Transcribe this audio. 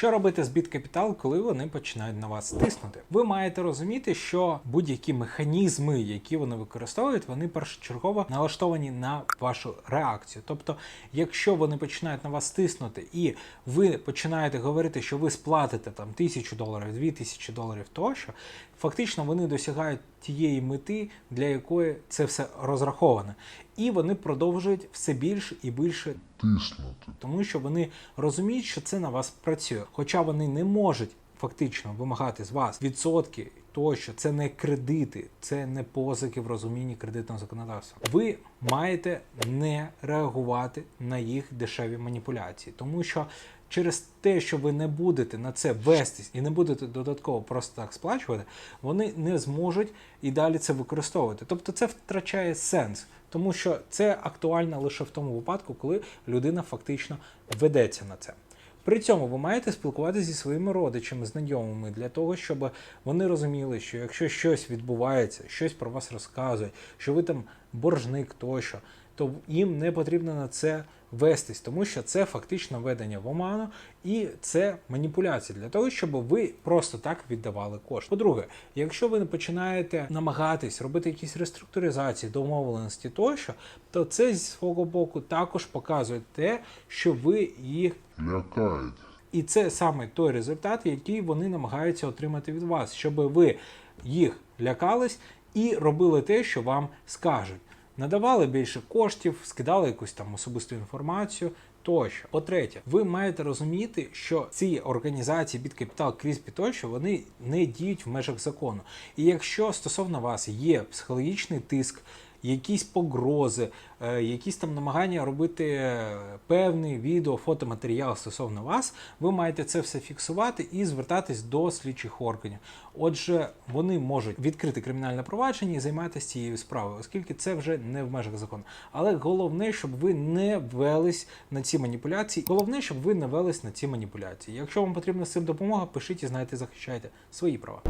Що робити з біткапітал, коли вони починають на вас тиснути? Ви маєте розуміти, що будь-які механізми, які вони використовують, вони першочергово налаштовані на вашу реакцію. Тобто, якщо вони починають на вас тиснути, і ви починаєте говорити, що ви сплатите там тисячу доларів, дві тисячі доларів тощо, фактично вони досягають тієї мети, для якої це все розраховане. І вони продовжують все більше і більше тиснути. тому що вони розуміють, що це на вас працює. Хоча вони не можуть фактично вимагати з вас відсотки тощо, це не кредити, це не позики в розумінні кредитного законодавства. Ви маєте не реагувати на їх дешеві маніпуляції, тому що. Через те, що ви не будете на це вестись і не будете додатково просто так сплачувати, вони не зможуть і далі це використовувати. Тобто це втрачає сенс, тому що це актуально лише в тому випадку, коли людина фактично ведеться на це. При цьому ви маєте спілкуватися зі своїми родичами, знайомими для того, щоб вони розуміли, що якщо щось відбувається, щось про вас розказують, що ви там боржник тощо, то їм не потрібно на це вестись, тому що це фактично ведення в оману і це маніпуляція для того, щоб ви просто так віддавали кошти. По-друге, якщо ви починаєте намагатись робити якісь реструктуризації, домовленості тощо, то це зі свого боку також показує те, що ви їх Лякають. і це саме той результат, який вони намагаються отримати від вас, щоб ви їх лякались і робили те, що вам скажуть. Надавали більше коштів, скидали якусь там особисту інформацію. Тощо, по-третє, ви маєте розуміти, що ці організації Біткапітал, Крізпі тощо вони не діють в межах закону. І якщо стосовно вас є психологічний тиск, якісь погрози, е, якісь там намагання робити певний відео, фотоматеріал стосовно вас, ви маєте це все фіксувати і звертатись до слідчих органів. Отже, вони можуть відкрити кримінальне провадження і займатися цією справою, оскільки це вже не в межах закону. Але головне, щоб ви не велись на ці маніпуляції. Головне, щоб ви не велись на ці маніпуляції. Якщо вам потрібна з цим допомога, пишіть і знайте, захищайте свої права.